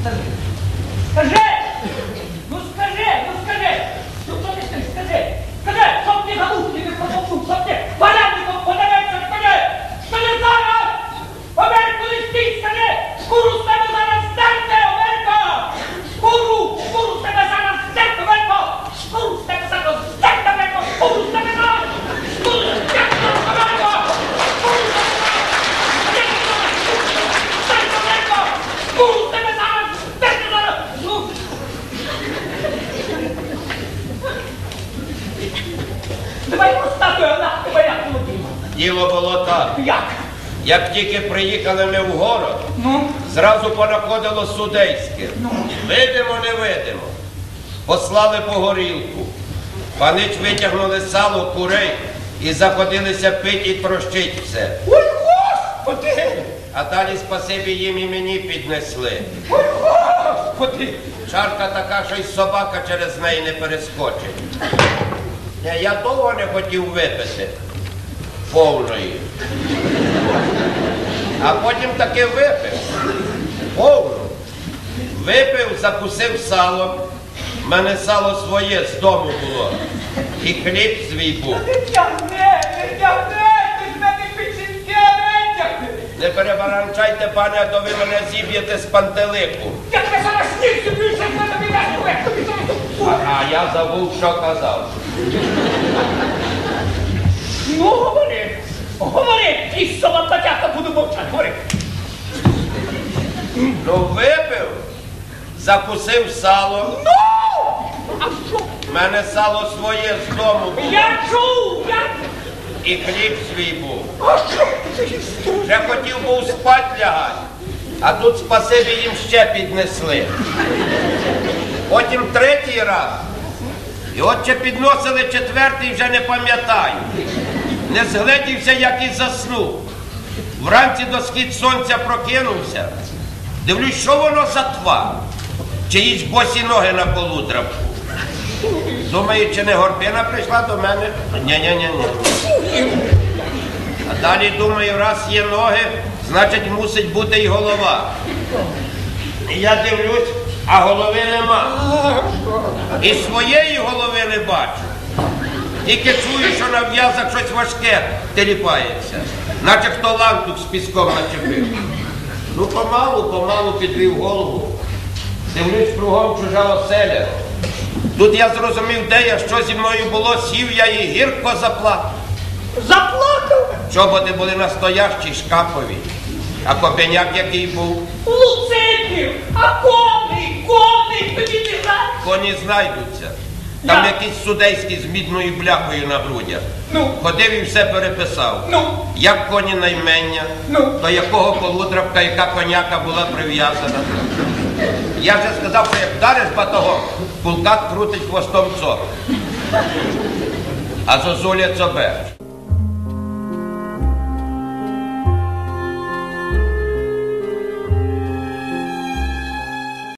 Скажи. Скажи! Ну скажи, ну скажи! Ну що ти стоїш? Скажи! Скажи, щоб ти галузки не пропонув, щоб ти порядником подивився, скажи! Скажи зараз! Америку не стій, скажи! Шкуру з тебе зараз здерте, Америка! Шкуру, шкуру з тебе зараз здерте, Америка! Шкуру з тебе зараз здерте, Америка! Шкуру з тебе зараз! Шкуру здерте, Америка! Шкуру з тебе зараз! Шкуру з тебе зараз! Здерте, зараз! Ну, Давай поставлю на тебе як молодіма. Діло було так. Як? Як тільки приїхали ми в город, Ну, зразу понаходило судейське. ну. Видимо, не видимо. Послали по горілку. Панич витягнули сало, курей і заходилися пить і трощить все. Ой, господи! А далі спасибі їм і мені піднесли. Ой, господи! Чарка така, що й собака через неї не перескочить. Я довго не хотів випити повної. А потім таки випив. Повну. Випив, закусив салом. У мене сало своє з дому було. І хліб свій був. Не тягне, не тягне! Ти з мене печінки не тягне! Не перебаранчайте, пане, а то ви мене зіб'єте з пантелику. Я тебе зараз снівся, більше не тобі дасть тобі А, а я забув, що казав. І солодатяка буду мовчати, говори! Ну, випив, закусив сало. Ну! А що? У мене сало своє з дому було. Я чув! Я... І хліб свій був. А що історія? Вже хотів був спать лягати, а тут спасибі їм ще піднесли. Потім третій раз. І от ще підносили четвертий, вже не пам'ятаю. Не згледівся, як і заснув. Вранці до схід сонця прокинувся. Дивлюсь, що воно за твар? Чиїсь босі ноги на полу. Думаю, чи не горбина прийшла до мене? Ні-ні-ні. А далі думаю, раз є ноги, значить мусить бути і голова. І я дивлюсь, а голови нема. І своєї голови не бачу. Тільки чую, що на в'язах щось важке теліпається, наче хто лантук з піском начепив. Ну, помалу, помалу підвів голову. Дивлюсь кругом чужа оселя. Тут я зрозумів, де я, що зі мною було, сів я і гірко заплакав. Заплакав? Чоботи були настоящі шкафові, а копеняк який був, Луциків! А коний! Коний! Тобі не знаєш? коні знайдуться. Там Я- якийсь судейський з мідною бляхою на грудях. Ну, Ходив і все переписав. ну, Як коні наймення, Ну. до якого полудрабка, яка коняка була прив'язана. Я вже сказав, що як вдариш батогом, кулкат крутить хвостом цо. А зозуля цобе.